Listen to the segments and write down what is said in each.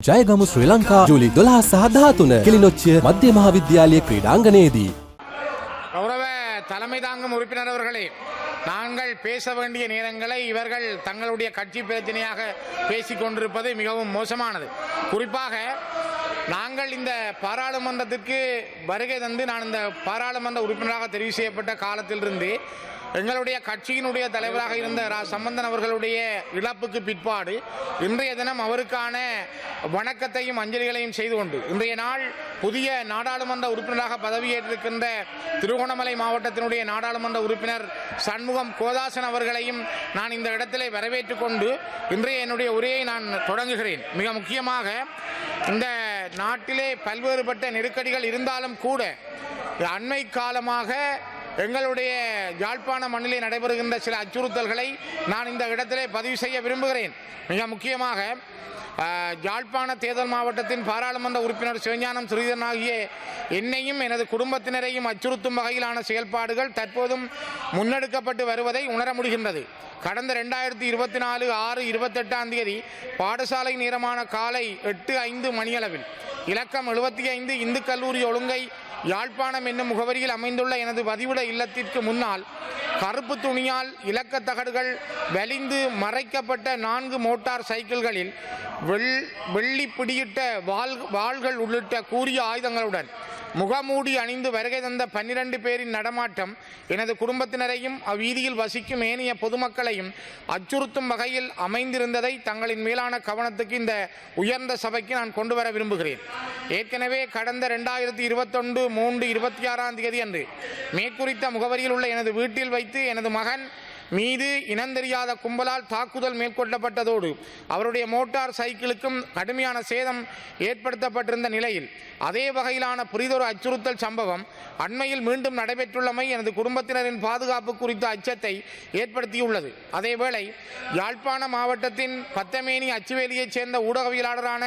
ජයගමු ශ්‍රී ලංකා ජුලි දොලා සහධාතුන කිලිනොච්චිය මධ්‍ය මහාවිද්‍යාලය ක්‍රීඩාංගනයේදී. கௌரவ தலைமை தாங்கும் உறுப்பினர் அவர்களே நாங்கள் பேச வேண்டிய நேரங்களை இவர்கள் தங்களுடைய கட்சி பிரச்சனையாக பேசிக் கொண்டிருப்பது மிகவும் மோசமானது குறிப்பாக நாங்கள் இந்த பாராளுமன்றத்திற்கு வருகை தந்து நான் இந்த பாராளுமன்ற உறுப்பினராக தெரிவு செய்யப்பட்ட காலத்திலிருந்து எங்களுடைய கட்சியினுடைய தலைவராக இருந்த ரா சம்பந்தன் அவர்களுடைய இழப்புக்கு பிற்பாடு இன்றைய தினம் அவருக்கான வணக்கத்தையும் அஞ்சலிகளையும் செய்து கொண்டு இன்றைய நாள் புதிய நாடாளுமன்ற உறுப்பினராக பதவியேற்றிருக்கின்ற திருகோணமலை மாவட்டத்தினுடைய நாடாளுமன்ற உறுப்பினர் சண்முகம் கோதாசன் அவர்களையும் நான் இந்த இடத்திலே வரவேற்றுக் கொண்டு இன்றைய என்னுடைய உரையை நான் தொடங்குகிறேன். மிக முக்கியமாக இந்த நாட்டிலே பல்வேறுபட்ட நெருக்கடிகள் இருந்தாலும் கூட அண்மை காலமாக எங்களுடைய யாழ்ப்பாண மண்ணிலே நடைபெறுகின்ற சில அச்சுறுத்தல்களை நான் இந்த இடத்திலே பதிவு செய்ய விரும்புகிறேன். மிக முக்கியமாக யாழ்ப்பாண தேர்தல் மாவட்டத்தின் பாராளுமன்ற உறுப்பினர் சிவஞானம் ஸ்ரீதரன் ஆகிய என்னையும் எனது குடும்பத்தினரையும் அச்சுறுத்தும் வகையிலான செயல்பாடுகள் தற்போதும் முன்னெடுக்கப்பட்டு வருவதை உணர முடிகின்றது. கடந்த ரெண்டாயிரத்தி இருபத்தி நாலு ஆறு இருபத்தெட்டாம் தேதி பாடசாலை நேரமான காலை எட்டு ஐந்து மணியளவில் இலக்கம் எழுபத்தி ஐந்து இந்து கல்லூரி ஒழுங்கை யாழ்ப்பாணம் என்னும் முகவரியில் அமைந்துள்ள எனது பதிவிட இல்லத்திற்கு முன்னால் கருப்பு துணியால் இலக்கத்தகடுகள் வலிந்து மறைக்கப்பட்ட நான்கு மோட்டார் சைக்கிள்களில் வெள் வெள்ளி பிடியிட்ட வாள் வாள்கள் உள்ளிட்ட கூறிய ஆயுதங்களுடன் முகமூடி அணிந்து வருகை தந்த பன்னிரண்டு பேரின் நடமாட்டம் எனது குடும்பத்தினரையும் அவ்வீதியில் வசிக்கும் ஏனைய பொதுமக்களையும் அச்சுறுத்தும் வகையில் அமைந்திருந்ததை தங்களின் மேலான கவனத்துக்கு இந்த உயர்ந்த சபைக்கு நான் கொண்டு வர விரும்புகிறேன். ஏற்கனவே கடந்த ரெண்டாயிரத்தி இருபத்தொன்று மூன்று இருபத்தி ஆறாம் தேதி அன்று மேற்குறித்த முகவரியில் உள்ள எனது வீட்டில் வைத்து எனது மகன் மீது இனந்தெரியாத கும்பலால் தாக்குதல் மேற்கொள்ளப்பட்டதோடு அவருடைய மோட்டார் சைக்கிளுக்கும் கடுமையான சேதம் ஏற்படுத்தப்பட்டிருந்த நிலையில் அதே வகையிலான புரிதொரு அச்சுறுத்தல் சம்பவம் அண்மையில் மீண்டும் நடைபெற்றுள்ளமை எனது குடும்பத்தினரின் பாதுகாப்பு குறித்த அச்சத்தை ஏற்படுத்தியுள்ளது. அதேவேளை யாழ்ப்பாண மாவட்டத்தின் பத்தமேனி அச்சுவேலியைச் சேர்ந்த ஊடகவியலாளரான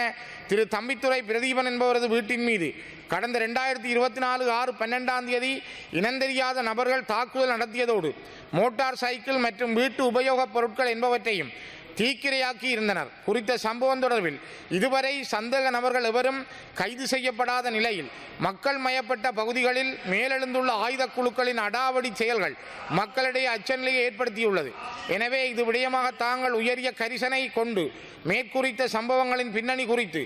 திரு தம்பித்துறை பிரதீபன் என்பவரது வீட்டின் மீது கடந்த ரெண்டாயிரத்தி இருபத்தி நாலு ஆறு பன்னெண்டாம் தேதி இனந்தெரியாத நபர்கள் தாக்குதல் நடத்தியதோடு மோட்டார் சைக்கிள் மற்றும் வீட்டு உபயோகப் பொருட்கள் என்பவற்றையும் தீக்கிரையாக்கி இருந்தனர். குறித்த சம்பவம் தொடர்பில் இதுவரை சந்தேக நபர்கள் எவரும் கைது செய்யப்படாத நிலையில் மக்கள் மயப்பட்ட பகுதிகளில் மேலெழுந்துள்ள ஆயுத குழுக்களின் அடாவடி செயல்கள் மக்களிடையே அச்சநிலையை ஏற்படுத்தியுள்ளது. எனவே இது விடயமாக தாங்கள் உயரிய கரிசனை கொண்டு மேற்குறித்த சம்பவங்களின் பின்னணி குறித்து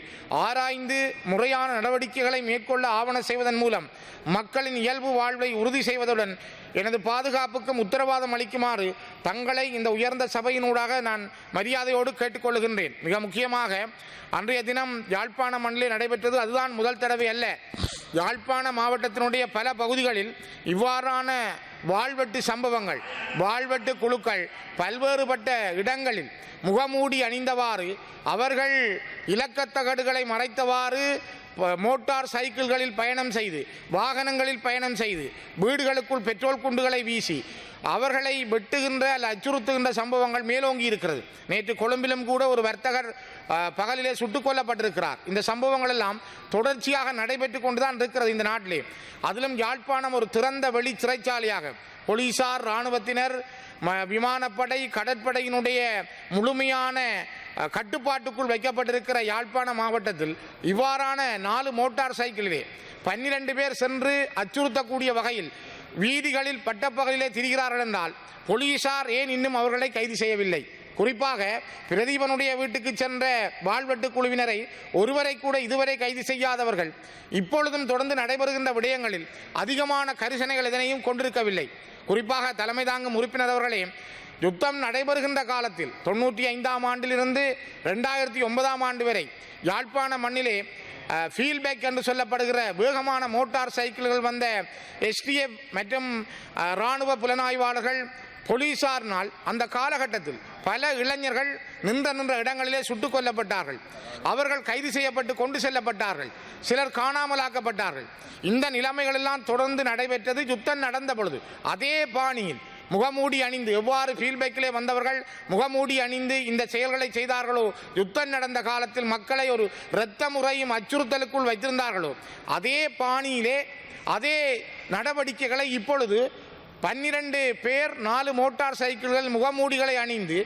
ஆராய்ந்து முறையான நடவடிக்கைகளை மேற்கொள்ள ஆவண செய்வதன் மூலம் மக்களின் இயல்பு வாழ்வை உறுதி செய்வதுடன் எனது பாதுகாப்புக்கும் உத்தரவாதம் அளிக்குமாறு தங்களை இந்த உயர்ந்த சபையினூடாக நான் மரியாதையோடு கேட்டுக்கொள்கின்றேன் மிக முக்கியமாக அன்றைய தினம் யாழ்ப்பாண மண்ணில் நடைபெற்றது அதுதான் முதல் தடவை அல்ல. யாழ்ப்பாண மாவட்டத்தினுடைய பல பகுதிகளில் இவ்வாறான வாழ்வெட்டு சம்பவங்கள் வாழ்வெட்டு குழுக்கள் பல்வேறுபட்ட இடங்களில் முகமூடி அணிந்தவாறு அவர்கள் இலக்கத்தகடுகளை மறைத்தவாறு மோட்டார் சைக்கிள்களில் பயணம் செய்து வாகனங்களில் பயணம் செய்து வீடுகளுக்குள் பெட்ரோல் குண்டுகளை வீசி அவர்களை வெட்டுகின்ற அல்ல அச்சுறுத்துகின்ற சம்பவங்கள் மேலோங்கி இருக்கிறது. நேற்று கொழும்பிலும் கூட ஒரு வர்த்தகர் பகலிலே சுட்டுக் கொல்லப்பட்டிருக்கிறார். இந்த சம்பவங்கள் எல்லாம் தொடர்ச்சியாக நடைபெற்று கொண்டுதான் இருக்கிறது இந்த நாட்டிலே. அதிலும் யாழ்ப்பாணம் ஒரு திறந்த வெளி சிறைச்சாலையாக போலீசார் இராணுவத்தினர் ம- விமானப்படை கடற்படையினுடைய முழுமையான கட்டுப்பாட்டுக்குள் வைக்கப்பட்டிருக்கிற யாழ்ப்பாண மாவட்டத்தில் இவ்வாறான நாலு மோட்டார் சைக்கிளிலே பன்னிரண்டு பேர் சென்று அச்சுறுத்தக்கூடிய வகையில் வீதிகளில் பட்டப்பகலிலே திரிகிறார்கள் என்றால் போலீசார் ஏன் இன்னும் அவர்களை கைது செய்யவில்லை? குறிப்பாக பிரதீபனுடைய வீட்டுக்கு சென்ற வாழ்வெட்டு குழுவினரை ஒருவரை கூட இதுவரை கைது செய்யாதவர்கள் இப்பொழுதும் தொடர்ந்து நடைபெறுகின்ற விடயங்களில் அதிகமான கரிசனைகள் எதனையும் கொண்டிருக்கவில்லை. குறிப்பாக தலைமை தாங்கும் உறுப்பினர் அவர்களே யுத்தம் நடைபெறுகின்ற காலத்தில் தொண்ணூற்றி ஐந்தாம் ஆண்டிலிருந்து ரெண்டாயிரத்தி ஒன்பதாம் ஆண்டு வரை யாழ்ப்பாண மண்ணிலே ஃபீல்பேக் என்று சொல்லப்படுகிற வேகமான மோட்டார் சைக்கிள்கள் வந்த எஸ்டிஎஃப் மற்றும் இராணுவ புலனாய்வாளர்கள் போலீசாரினால் அந்த காலகட்டத்தில் பல இளைஞர்கள் நின்ற நின்ற இடங்களிலே சுட்டுக் கொல்லப்பட்டார்கள். அவர்கள் கைது செய்யப்பட்டு கொண்டு செல்லப்பட்டார்கள். சிலர் காணாமலாக்கப்பட்டார்கள். இந்த நிலைமைகளெல்லாம் தொடர்ந்து நடைபெற்றது யுத்தம் நடந்த பொழுது. அதே பாணியில் முகமூடி அணிந்து எவ்வாறு ஃபீல்பேக்கிலே வந்தவர்கள் முகமூடி அணிந்து இந்த செயல்களை செய்தார்களோ யுத்தம் நடந்த காலத்தில் மக்களை ஒரு இரத்த முறையும் அச்சுறுத்தலுக்குள் வைத்திருந்தார்களோ அதே பாணியிலே அதே நடவடிக்கைகளை இப்பொழுது பன்னிரண்டு பேர் நாலு மோட்டார் சைக்கிள்கள் முகமூடிகளை அணிந்து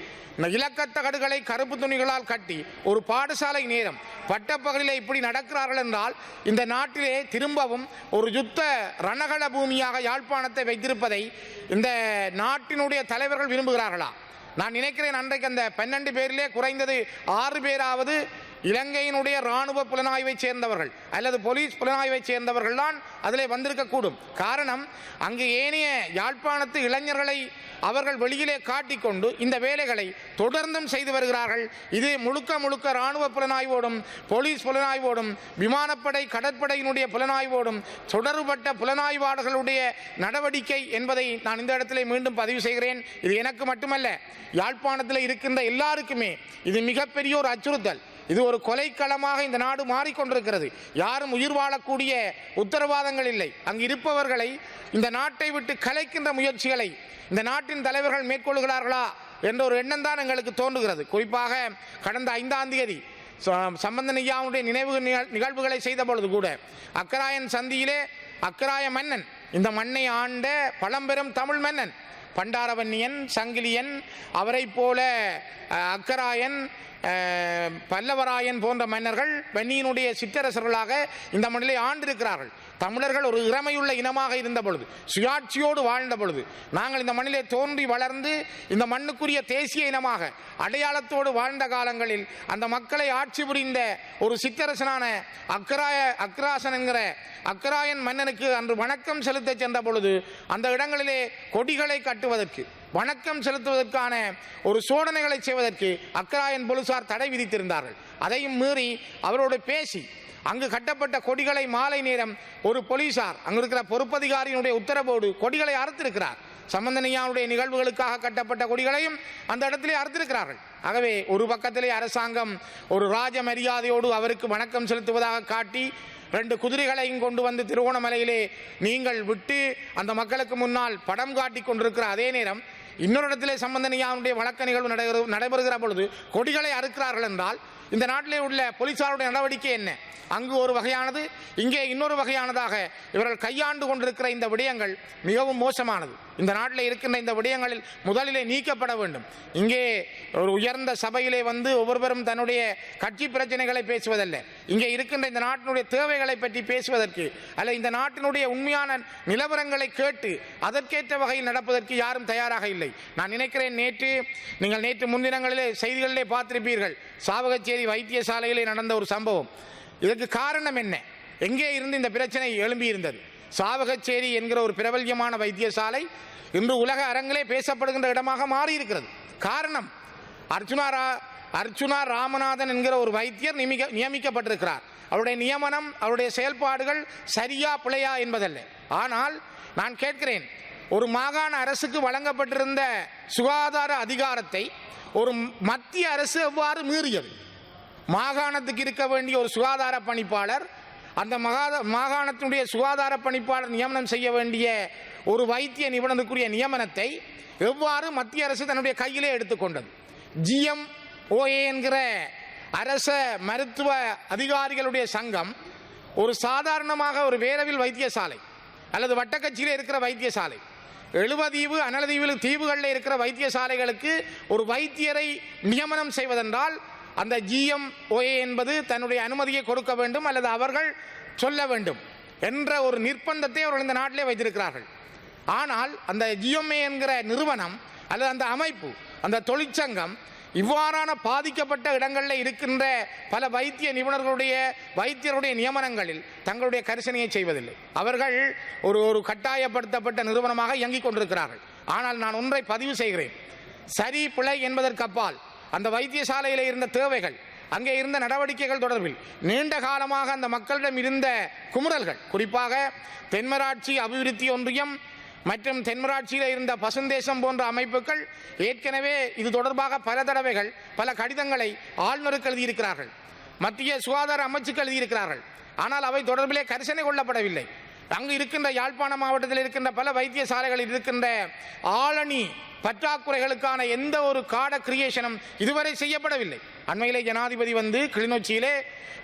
இலக்கத்தகடுகளை கருப்பு துணிகளால் கட்டி ஒரு பாடசாலை நேரம் பட்டப்பகலில் இப்படி நடக்கிறார்கள் என்றால் இந்த நாட்டிலே திரும்பவும் ஒரு யுத்த ரணகள பூமியாக யாழ்ப்பாணத்தை வைத்திருப்பதை இந்த நாட்டினுடைய தலைவர்கள் விரும்புகிறார்களா? நான் நினைக்கிறேன் அன்றைக்கு அந்த பன்னெண்டு பேரிலே குறைந்தது ஆறு பேராவது இலங்கையினுடைய இராணுவ புலனாய்வை சேர்ந்தவர்கள் அல்லது போலீஸ் புலனாய்வை சேர்ந்தவர்கள் தான் அதிலே வந்திருக்கக்கூடும். காரணம் அங்கு ஏனைய யாழ்ப்பாணத்து இளைஞர்களை அவர்கள் வெளியிலே காட்டிக்கொண்டு இந்த வேலைகளை தொடர்ந்தும் செய்து வருகிறார்கள். இது முழுக்க முழுக்க இராணுவ புலனாய்வோடும் போலீஸ் புலனாய்வோடும் விமானப்படை கடற்படையினுடைய புலனாய்வோடும் தொடர்பட்ட புலனாய்வாளர்களுடைய நடவடிக்கை என்பதை நான் இந்த இடத்திலே மீண்டும் பதிவு செய்கிறேன். இது எனக்கு மட்டுமல்ல யாழ்ப்பாணத்தில் இருக்கின்ற எல்லாருக்குமே இது மிகப்பெரிய ஒரு அச்சுறுத்தல். இது ஒரு கொலைக்களமாக இந்த நாடு மாறிக்கொண்டிருக்கிறது. யாரும் உயிர் வாழக்கூடிய உத்தரவாதங்கள் இல்லை. அங்கு இருப்பவர்களை இந்த நாட்டை விட்டு கலைக்கின்ற முயற்சிகளை இந்த நாட்டின் தலைவர்கள் மேற்கொள்கிறார்களா என்ற ஒரு எண்ணம் தான் எங்களுக்கு தோன்றுகிறது. குறிப்பாக கடந்த ஐந்தாம் தேதி ச- சம்பந்தன் ஐயாவுடைய நினைவு நிகழ்- நிகழ்வுகளை செய்த பொழுது கூட அக்கராயன் சந்தியிலே அக்கராய மன்னன் இந்த மண்ணை ஆண்ட பழம்பெரும் தமிழ் மன்னன் பண்டாரவன்னியன் சங்கிலியன் அவரைப் போல அக்கராயன் பல்லவராயன் போன்ற மன்னர்கள் வன்னியினுடைய சிற்றரசர்களாக இந்த மண்ணிலே ஆண்டிருக்கிறார்கள். தமிழர்கள் ஒரு இறமையுள்ள இனமாக இருந்த பொழுது சுயாட்சியோடு வாழ்ந்த பொழுது நாங்கள் இந்த மண்ணிலே தோன்றி வளர்ந்து இந்த மண்ணுக்குரிய தேசிய இனமாக அடையாளத்தோடு வாழ்ந்த காலங்களில் அந்த மக்களை ஆட்சி புரிந்த ஒரு சித்தரசனான அக்ராய அக்ராசன் என்கிற அக்ராயன் மன்னனுக்கு அன்று வணக்கம் செலுத்த சென்ற பொழுது அந்த இடங்களிலே கொடிகளை கட்டுவதற்கு வணக்கம் செலுத்துவதற்கான ஒரு சோதனைகளை செய்வதற்கு அக்கராயன் போலீசார் தடை விதித்திருந்தார்கள். அதையும் மீறி அவரோடு பேசி அங்கு கட்டப்பட்ட கொடிகளை மாலை நேரம் ஒரு போலீசார் அங்கு இருக்கிற பொறுப்பதிகாரியினுடைய உத்தரவோடு கொடிகளை அறுத்திருக்கிறார். சம்பந்தனையாவுடைய நிகழ்வுகளுக்காக கட்டப்பட்ட கொடிகளையும் அந்த இடத்திலே அறுத்திருக்கிறார்கள். ஆகவே ஒரு பக்கத்திலே அரசாங்கம் ஒரு ராஜ மரியாதையோடு அவருக்கு வணக்கம் செலுத்துவதாக காட்டி ரெண்டு குதிரைகளையும் கொண்டு வந்து திருவோணமலையிலே நீங்கள் விட்டு அந்த மக்களுக்கு முன்னால் படம் காட்டி கொண்டிருக்கிற அதே நேரம் இன்னொரு இடத்திலே சம்பந்தனையாவுடைய வழக்க நிகழ்வு நடைபெறுகிற பொழுது கொடிகளை அறுக்கிறார்கள் என்றால் இந்த நாட்டிலே உள்ள போலீசாருடைய நடவடிக்கை என்ன? அங்கு ஒரு வகையானது இங்கே இன்னொரு வகையானதாக இவர்கள் கையாண்டு கொண்டிருக்கிற இந்த விடயங்கள் மிகவும் மோசமானது. இந்த நாட்டில் இருக்கின்ற இந்த விடயங்களில் முதலிலே நீக்கப்பட வேண்டும். இங்கே ஒரு உயர்ந்த சபையிலே வந்து ஒவ்வொருவரும் தன்னுடைய கட்சி பிரச்சனைகளை பேசுவதல்ல. இங்கே இருக்கின்ற இந்த நாட்டினுடைய தேவைகளை பற்றி பேசுவதற்கு அல்ல இந்த நாட்டினுடைய உண்மையான நிலவரங்களை கேட்டு அதற்கேற்ற வகையில் நடப்பதற்கு யாரும் தயாராக இல்லை. நான் நினைக்கிறேன் நேற்று நீங்கள் நேற்று முன்தினங்களிலே செய்திகளிலே பார்த்திருப்பீர்கள் சாவகச்சேரி வைத்தியசாலையிலே நடந்த ஒரு சம்பவம். இதற்கு காரணம் என்ன? எங்கே இருந்து இந்த பிரச்சனை எழும்பியிருந்தது? சாவகச்சேரி என்கிற ஒரு பிரபல்யமான வைத்தியசாலை இன்று உலக அரங்கிலே பேசப்படுகின்ற இடமாக மாறியிருக்கிறது. காரணம் அர்ச்சுனா ரா அர்ஜுனா ராமநாதன் என்கிற ஒரு வைத்தியர் நியமிக்க நியமிக்கப்பட்டிருக்கிறார். அவருடைய நியமனம் அவருடைய செயல்பாடுகள் சரியா பிழையா என்பதல்ல. ஆனால் நான் கேட்கிறேன் ஒரு மாகாண அரசுக்கு வழங்கப்பட்டிருந்த சுகாதார அதிகாரத்தை ஒரு மத்திய அரசு எவ்வாறு மீறியது? மாகாணத்துக்கு இருக்க வேண்டிய ஒரு சுகாதார பணிப்பாளர் அந்த மகாத மாகாணத்தினுடைய சுகாதார பணிப்பாளர் நியமனம் செய்ய வேண்டிய ஒரு வைத்திய நிபுணருக்குரிய நியமனத்தை எவ்வாறு மத்திய அரசு தன்னுடைய கையிலே எடுத்துக்கொண்டது? ஜிஎம் ஓஏ என்கிற அரச மருத்துவ அதிகாரிகளுடைய சங்கம் ஒரு சாதாரணமாக ஒரு வேரவில் வைத்தியசாலை அல்லது வட்டக்கட்சியில் இருக்கிற வைத்தியசாலை எழுவதீவு அனலதீவில் தீவுகளில் இருக்கிற வைத்தியசாலைகளுக்கு ஒரு வைத்தியரை நியமனம் செய்வதென்றால் அந்த ஜிஎம் ஓஏ என்பது தன்னுடைய அனுமதியை கொடுக்க வேண்டும் அல்லது அவர்கள் சொல்ல வேண்டும் என்ற ஒரு நிர்பந்தத்தை அவர்கள் இந்த நாட்டிலே வைத்திருக்கிறார்கள். ஆனால் அந்த ஜிஎம்ஏ என்கிற நிறுவனம் அல்லது அந்த அமைப்பு அந்த தொழிற்சங்கம் இவ்வாறான பாதிக்கப்பட்ட இடங்களில் இருக்கின்ற பல வைத்திய நிபுணர்களுடைய வைத்தியருடைய நியமனங்களில் தங்களுடைய கரிசனையை செய்வதில்லை. அவர்கள் ஒரு ஒரு கட்டாயப்படுத்தப்பட்ட நிறுவனமாக இயங்கிக் கொண்டிருக்கிறார்கள். ஆனால் நான் ஒன்றை பதிவு செய்கிறேன். சரி பிழை என்பதற்கு அப்பால் அந்த வைத்தியசாலையில் இருந்த தேவைகள் அங்கே இருந்த நடவடிக்கைகள் தொடர்பில் நீண்ட காலமாக அந்த மக்களிடம் இருந்த குமுறல்கள் குறிப்பாக தென்மராட்சி அபிவிருத்தி ஒன்றியம் மற்றும் தென்மராட்சியில் இருந்த பசுந்தேசம் போன்ற அமைப்புகள் ஏற்கனவே இது தொடர்பாக பல தடவைகள் பல கடிதங்களை ஆளுநருக்கு எழுதியிருக்கிறார்கள். மத்திய சுகாதார அமைச்சுக்கு எழுதியிருக்கிறார்கள். ஆனால் அவை தொடர்பிலே கரிசனை கொள்ளப்படவில்லை. அங்கு இருக்கின்ற யாழ்ப்பாண மாவட்டத்தில் இருக்கின்ற பல வைத்தியசாலைகளில் இருக்கின்ற ஆளணி பற்றாக்குறைகளுக்கான எந்த ஒரு காட கிரியேஷனும் இதுவரை செய்யப்படவில்லை. அண்மையிலே ஜனாதிபதி வந்து கிளிநொச்சியிலே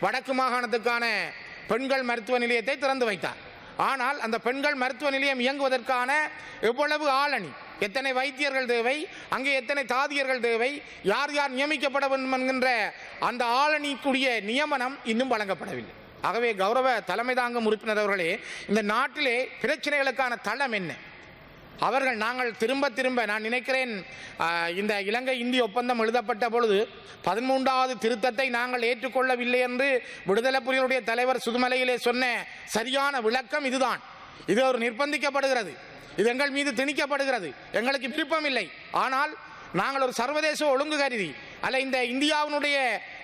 வடக்கு மாகாணத்துக்கான பெண்கள் மருத்துவ நிலையத்தை திறந்து வைத்தார். ஆனால் அந்த பெண்கள் மருத்துவ நிலையம் இயங்குவதற்கான எவ்வளவு ஆளணி எத்தனை வைத்தியர்கள் தேவை அங்கே எத்தனை தாதியர்கள் தேவை யார் யார் நியமிக்கப்பட வேண்டும் என்கின்ற அந்த ஆளணிக்குரிய நியமனம் இன்னும் வழங்கப்படவில்லை. ஆகவே கௌரவ தலைமை தாங்கும் உறுப்பினர் அவர்களே இந்த நாட்டிலே பிரச்சனைகளுக்கான தளம் என்ன? அவர்கள் நாங்கள் திரும்ப திரும்ப நான் நினைக்கிறேன் இந்த இலங்கை இந்திய ஒப்பந்தம் எழுதப்பட்ட பொழுது பதிமூன்றாவது திருத்தத்தை நாங்கள் ஏற்றுக்கொள்ளவில்லை என்று விடுதலை புலிகளுடைய தலைவர் சுதுமலையிலே சொன்ன சரியான விளக்கம் இதுதான். இது ஒரு நிர்பந்திக்கப்படுகிறது. இது எங்கள் மீது திணிக்கப்படுகிறது. எங்களுக்கு விருப்பம் இல்லை ஆனால் நாங்கள் ஒரு சர்வதேச ஒழுங்கு கருதி அல்ல இந்த இந்தியாவினுடைய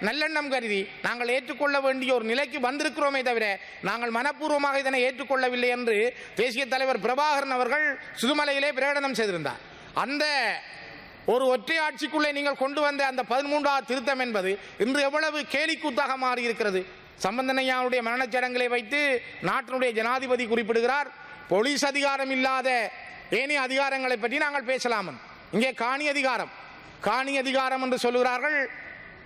நல்லெண்ணம் கருதி நாங்கள் ஏற்றுக்கொள்ள வேண்டிய ஒரு நிலைக்கு வந்திருக்கிறோமே தவிர நாங்கள் மனப்பூர்வமாக இதனை ஏற்றுக்கொள்ளவில்லை என்று தேசிய தலைவர் பிரபாகரன் அவர்கள் சுதுமலையிலே பிரகடனம் செய்திருந்தார். அந்த ஒரு ஒற்றை ஆட்சிக்குள்ளே நீங்கள் கொண்டு வந்த அந்த பதிமூன்றாவது திருத்தம் என்பது இன்று எவ்வளவு கேலிக்கூத்தாக மாறியிருக்கிறது. சம்பந்தனையாவுடைய மரணச்சடங்களை வைத்து நாட்டினுடைய ஜனாதிபதி குறிப்பிடுகிறார் போலீஸ் அதிகாரம் இல்லாத ஏனைய அதிகாரங்களை பற்றி நாங்கள் பேசலாம் இங்கே காணி அதிகாரம். காணி அதிகாரம் என்று சொல்லுகிறார்கள்.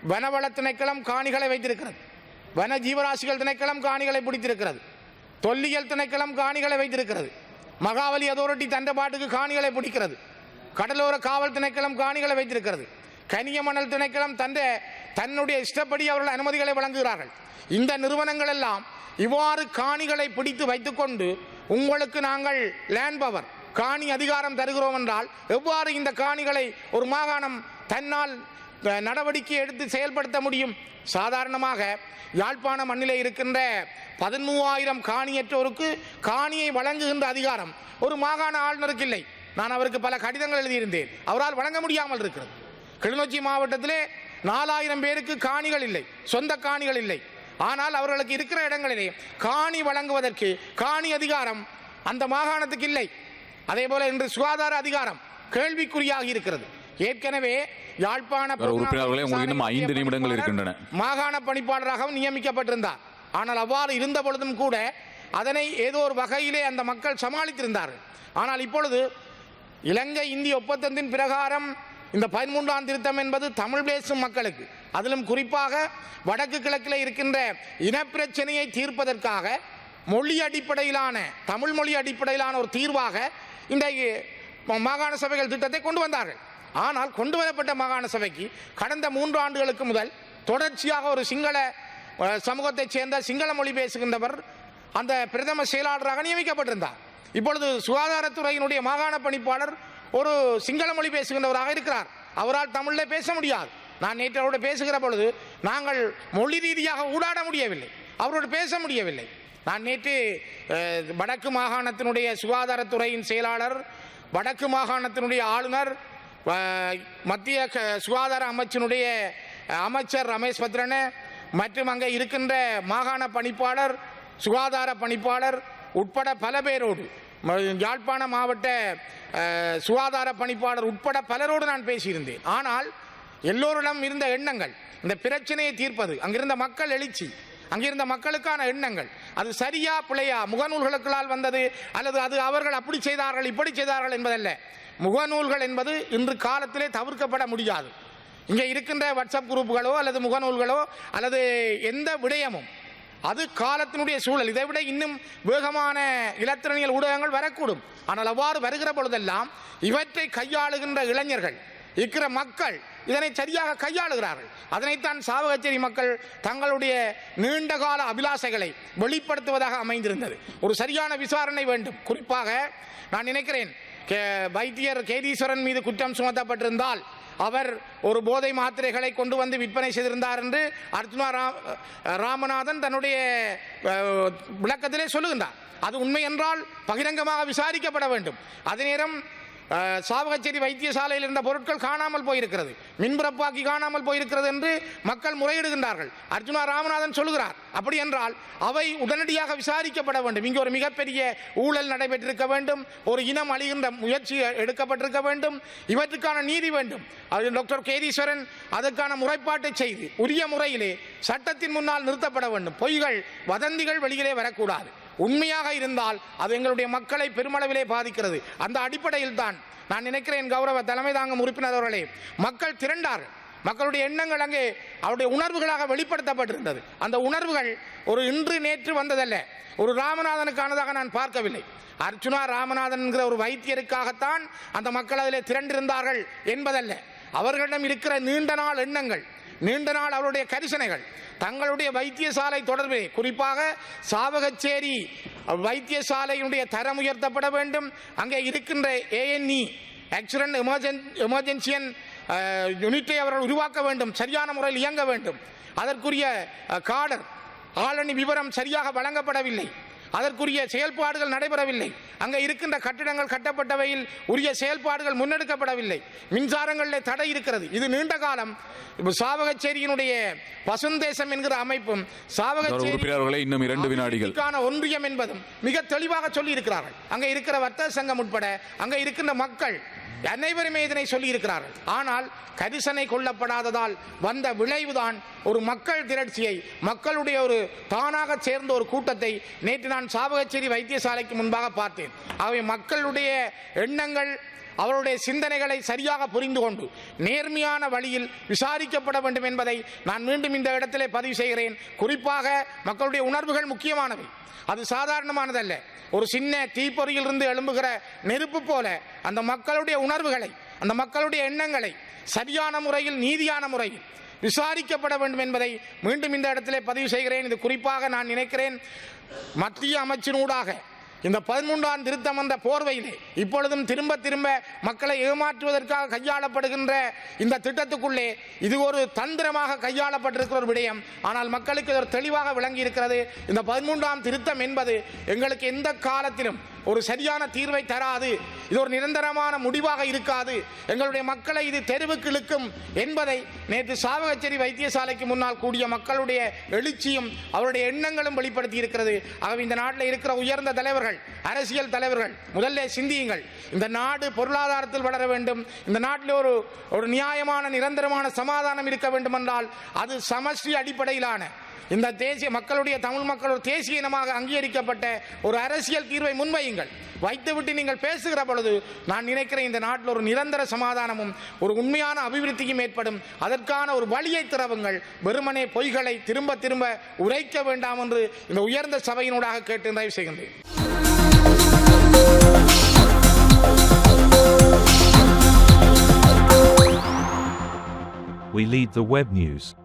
வனவள திணைக்களம் காணிகளை வைத்திருக்கிறது. வன ஜீவராசிகள் திணைக்களம் காணிகளை பிடித்திருக்கிறது. தொல்லியல் திணைக்களம் காணிகளை வைத்திருக்கிறது. மகாவலி அதோரிட்டி தண்ட பாட்டுக்கு காணிகளை பிடிக்கிறது. கடலோர காவல் திணைக்களம் காணிகளை வைத்திருக்கிறது. கனிய மணல் திணைக்களம் தந்த தன்னுடைய இஷ்டப்படி அவர்கள் அனுமதிகளை வழங்குகிறார்கள். இந்த நிறுவனங்கள் எல்லாம் இவ்வாறு காணிகளை பிடித்து வைத்துக்கொண்டு உங்களுக்கு நாங்கள் லேண்ட் பவர் காணி அதிகாரம் தருகிறோம் என்றால் எவ்வாறு இந்த காணிகளை ஒரு மாகாணம் தன்னால் நடவடிக்கை எடுத்து செயல்படுத்த முடியும்? சாதாரணமாக யாழ்ப்பாண மண்ணிலே இருக்கின்ற பதிமூவாயிரம் காணியற்றோருக்கு காணியை வழங்குகின்ற அதிகாரம் ஒரு மாகாண ஆளுநருக்கு இல்லை. நான் அவருக்கு பல கடிதங்கள் எழுதியிருந்தேன். அவரால் வழங்க முடியாமல் இருக்கிறது. கிளிநொச்சி மாவட்டத்திலே நாலாயிரம் பேருக்கு காணிகள் இல்லை. சொந்த காணிகள் இல்லை. ஆனால் அவர்களுக்கு இருக்கிற இடங்களிலே காணி வழங்குவதற்கு காணி அதிகாரம் அந்த மாகாணத்துக்கு இல்லை. அதே போல இன்று சுகாதார அதிகாரம் கேள்விக்குறியாகி இருக்கிறது. ஏற்கனவே யாழ்ப்பாண கௌரவ உறுப்பினர்களே, உங்களுக்கு இன்னும் ஐந்து நிமிடங்கள் இருக்கின்றன. மாகாண பணிப்பாளராகவும் நியமிக்கப்பட்டிருந்தார். ஆனால் அவ்வாறு இருந்த பொழுதும் கூட அதனை ஏதோ ஒரு வகையிலே அந்த மக்கள் சமாளித்திருந்தார்கள். ஆனால் இப்பொழுது இலங்கை இந்திய ஒப்பந்தத்தின் பிரகாரம் இந்த பதிமூன்றாம் திருத்தம் என்பது தமிழ் பேசும் மக்களுக்கு அதிலும் குறிப்பாக வடக்கு கிழக்கில் இருக்கின்ற இனப்பிரச்சனையை தீர்ப்பதற்காக மொழி அடிப்படையிலான தமிழ் மொழி அடிப்படையிலான ஒரு தீர்வாக இந்த மாகாண சபைகள் திட்டத்தை கொண்டு வந்தார்கள். ஆனால் கொண்டு வரப்பட்ட மாகாண சபைக்கு கடந்த மூன்று ஆண்டுகளுக்கு முதல் தொடர்ச்சியாக ஒரு சிங்கள சமூகத்தைச் சேர்ந்த சிங்கள மொழி பேசுகின்றவர் அந்த பிரதம செயலாளராக நியமிக்கப்பட்டிருந்தார். இப்பொழுது சுகாதாரத்துறையினுடைய மாகாண பணிப்பாளர் ஒரு சிங்கள மொழி பேசுகின்றவராக இருக்கிறார். அவரால் தமிழில் பேச முடியாது. நான் நேற்று அவரோடு பேசுகிற பொழுது நாங்கள் மொழி ரீதியாக ஊடாட முடியவில்லை. அவரோடு பேச முடியவில்லை. நான் நேற்று வடக்கு மாகாணத்தினுடைய சுகாதாரத்துறையின் செயலாளர் வடக்கு மாகாணத்தினுடைய ஆளுநர் மத்திய க- சுகாதார அமைச்சினுடைய அமைச்சர் ரமேஷ் பத்ரன மற்றும் அங்கே இருக்கின்ற மாகாண பணிப்பாளர் சுகாதார பணிப்பாளர் உட்பட பல பேரோடு யாழ்ப்பாண மாவட்ட சுகாதார பணிப்பாளர் உட்பட பலரோடு நான் பேசியிருந்தேன். ஆனால் எல்லோரிடம் இருந்த எண்ணங்கள் இந்த பிரச்சனையை தீர்ப்பது அங்கிருந்த மக்கள் எழுச்சி அங்கிருந்த மக்களுக்கான எண்ணங்கள். அது சரியா பிழையா முகநூல்களுக்களால் வந்தது அல்லது அது அவர்கள் அப்படி செய்தார்கள் இப்படி செய்தார்கள் என்பதல்ல. முகநூல்கள் என்பது இன்று காலத்திலே தவிர்க்கப்பட முடியாது. இங்கே இருக்கின்ற வாட்ஸ்அப் குரூப்புகளோ அல்லது முகநூல்களோ அல்லது எந்த விடயமும் அது காலத்தினுடைய சூழல். இதை விட இன்னும் வேகமான இலத்திரனியல் ஊடகங்கள் வரக்கூடும். ஆனால் அவ்வாறு வருகிற பொழுதெல்லாம் இவற்றை கையாளுகின்ற இளைஞர்கள் இருக்கிற மக்கள் இதனை சரியாக கையாளுகிறார்கள். அதனைத்தான் சாவகச்சேரி மக்கள் தங்களுடைய நீண்டகால அபிலாசைகளை வெளிப்படுத்துவதாக அமைந்திருந்தது. ஒரு சரியான விசாரணை வேண்டும். குறிப்பாக நான் நினைக்கிறேன் கே- வைத்தியர் கேதீஸ்வரன் மீது குற்றம் சுமத்தப்பட்டிருந்தால் அவர் ஒரு போதை மாத்திரைகளை கொண்டு வந்து விற்பனை செய்திருந்தார் என்று அர்ஜுனா ரா- ராமநாதன் தன்னுடைய விளக்கத்திலே சொல்லுகின்றார். அது உண்மை என்றால் பகிரங்கமாக விசாரிக்கப்பட வேண்டும். அதே நேரம் சாவகச்சேரி வைத்தியசாலையில் இருந்த பொருட்கள் காணாமல் போயிருக்கிறது. மின்புறப்பாக்கி காணாமல் போயிருக்கிறது என்று மக்கள் முறையிடுகின்றார்கள். அர்ஜுனா ராமநாதன் சொல்லுகிறார் அப்படி என்றால் அவை உடனடியாக விசாரிக்கப்பட வேண்டும். இங்கே ஒரு மிகப்பெரிய ஊழல் நடைபெற்றிருக்க வேண்டும். ஒரு இனம் அழிகின்ற முயற்சி எடுக்கப்பட்டிருக்க வேண்டும். இவற்றுக்கான நீதி வேண்டும். அது டாக்டர் கேதீஸ்வரன் அதற்கான முறைப்பாட்டை செய்து உரிய முறையிலே சட்டத்தின் முன்னால் நிறுத்தப்பட வேண்டும். பொய்கள் வதந்திகள் வெளியிலே வரக்கூடாது. உண்மையாக இருந்தால் அது எங்களுடைய மக்களை பெருமளவிலே பாதிக்கிறது. அந்த அடிப்படையில் தான் நான் நினைக்கிறேன் கௌரவ தலைமை தாங்கும் உறுப்பினர் அவர்களே மக்கள் திரண்டார்கள் மக்களுடைய எண்ணங்கள் அங்கே அவருடைய உணர்வுகளாக வெளிப்படுத்தப்பட்டிருந்தது. அந்த உணர்வுகள் ஒரு இன்று நேற்று வந்ததல்ல ஒரு ராமநாதனுக்கானதாக நான் பார்க்கவில்லை. அர்ச்சுனா ராமநாதன் என்கிற ஒரு வைத்தியருக்காகத்தான் அந்த மக்கள் அதிலே திரண்டிருந்தார்கள் என்பதல்ல. அவர்களிடம் இருக்கிற நீண்ட நாள் எண்ணங்கள் நீண்ட நாள் அவருடைய கரிசனைகள். தங்களுடைய வைத்தியசாலை தொடர்பு குறிப்பாக சாவகச்சேரி வைத்தியசாலையினுடைய தரம் உயர்த்தப்பட வேண்டும். அங்கே இருக்கின்ற ஏஎன்இ ஆக்சிடென்ட் எமர்ஜென் எமர்ஜென்சியன் யூனிட்டை அவர்கள் உருவாக்க வேண்டும். சரியான முறையில் இயங்க வேண்டும். அதற்குரிய காடர் ஆளணி விவரம் சரியாக வழங்கப்படவில்லை. அதற்குரிய செயல்பாடுகள் நடைபெறவில்லை. அங்கே இருக்கின்ற கட்டிடங்கள் கட்டப்பட்டவையில் உரிய செயல்பாடுகள் முன்னெடுக்கப்படவில்லை. மின்சாரங்களில் தடை இருக்கிறது. இது நீண்ட காலம் இப்ப சாவகச்சேரியினுடைய பசுந்தேசம் என்கிற அமைப்பும் சாவகச்சேரி இன்னும் இரண்டு வினாடிகள். ஒன்றியம் என்பதும் மிக தெளிவாக சொல்லி இருக்கிறார்கள் அங்கே இருக்கிற வர்த்தக சங்கம் உட்பட அங்கே இருக்கின்ற மக்கள் அனைவருமே இதனை சொல்லியிருக்கிறார்கள். ஆனால் கரிசனை கொல்லப்படாததால் வந்த விளைவுதான் ஒரு மக்கள் திரட்சியை மக்களுடைய ஒரு தானாக சேர்ந்த ஒரு கூட்டத்தை நேற்று நான் சாபகச்சேரி வைத்தியசாலைக்கு முன்பாக பார்த்தேன். அவை மக்களுடைய எண்ணங்கள் அவருடைய சிந்தனைகளை சரியாக புரிந்து கொண்டு நேர்மையான வழியில் விசாரிக்கப்பட வேண்டும் என்பதை நான் மீண்டும் இந்த இடத்திலே பதிவு செய்கிறேன். குறிப்பாக மக்களுடைய உணர்வுகள் முக்கியமானவை. அது சாதாரணமானதல்ல. ஒரு சின்ன தீப்பொறியிலிருந்து எழும்புகிற நெருப்பு போல அந்த மக்களுடைய உணர்வுகளை அந்த மக்களுடைய எண்ணங்களை சரியான முறையில் நீதியான முறையில் விசாரிக்கப்பட வேண்டும் என்பதை மீண்டும் இந்த இடத்திலே பதிவு செய்கிறேன். இது குறிப்பாக நான் நினைக்கிறேன் மத்திய அமைச்சினூடாக இந்த பதிமூன்றாம் திருத்தம் என்ற போர்வையிலே இப்பொழுதும் திரும்ப திரும்ப மக்களை ஏமாற்றுவதற்காக கையாளப்படுகின்ற இந்த திட்டத்துக்குள்ளே இது ஒரு தந்திரமாக கையாளப்பட்டிருக்கிற ஒரு விடயம். ஆனால் மக்களுக்கு இது ஒரு தெளிவாக விளங்கி இருக்கிறது இந்த பதிமூன்றாம் திருத்தம் என்பது எங்களுக்கு எந்த காலத்திலும் ஒரு சரியான தீர்வை தராது. இது ஒரு நிரந்தரமான முடிவாக இருக்காது. எங்களுடைய மக்களை இது தெருவுக்கு இழுக்கும் என்பதை நேற்று சாவகச்சேரி வைத்தியசாலைக்கு முன்னால் கூடிய மக்களுடைய எழுச்சியும் அவருடைய எண்ணங்களும் வெளிப்படுத்தி இருக்கிறது. ஆகவே இந்த நாட்டில் இருக்கிற உயர்ந்த தலைவர்கள் அரசியல் தலைவர்கள் முதல்ல சிந்தியுங்கள். இந்த நாடு பொருளாதாரத்தில் வளர வேண்டும். இந்த நாட்டில் ஒரு ஒரு நியாயமான நிரந்தரமான சமாதானம் இருக்க வேண்டும் என்றால் அது சமஷ்டி அடிப்படையிலான இந்த தேசிய மக்களுடைய தமிழ் மக்கள் ஒரு தேசிய இனமாக அங்கீகரிக்கப்பட்ட ஒரு அரசியல் தீர்வை முன்வையுங்கள். வைத்துவிட்டு நீங்கள் பேசுகிற பொழுது நான் நினைக்கிறேன் இந்த நாட்டில் ஒரு நிரந்தர சமாதானமும் ஒரு உண்மையான அபிவிருத்தியும் ஏற்படும். அதற்கான ஒரு வழியை திறவுங்கள். வெறுமனே பொய்களை திரும்ப திரும்ப உரைக்க வேண்டாம் என்று இந்த உயர்ந்த சபையினூடாக கேட்டு தயவு செய்கின்றேன். We lead the web news.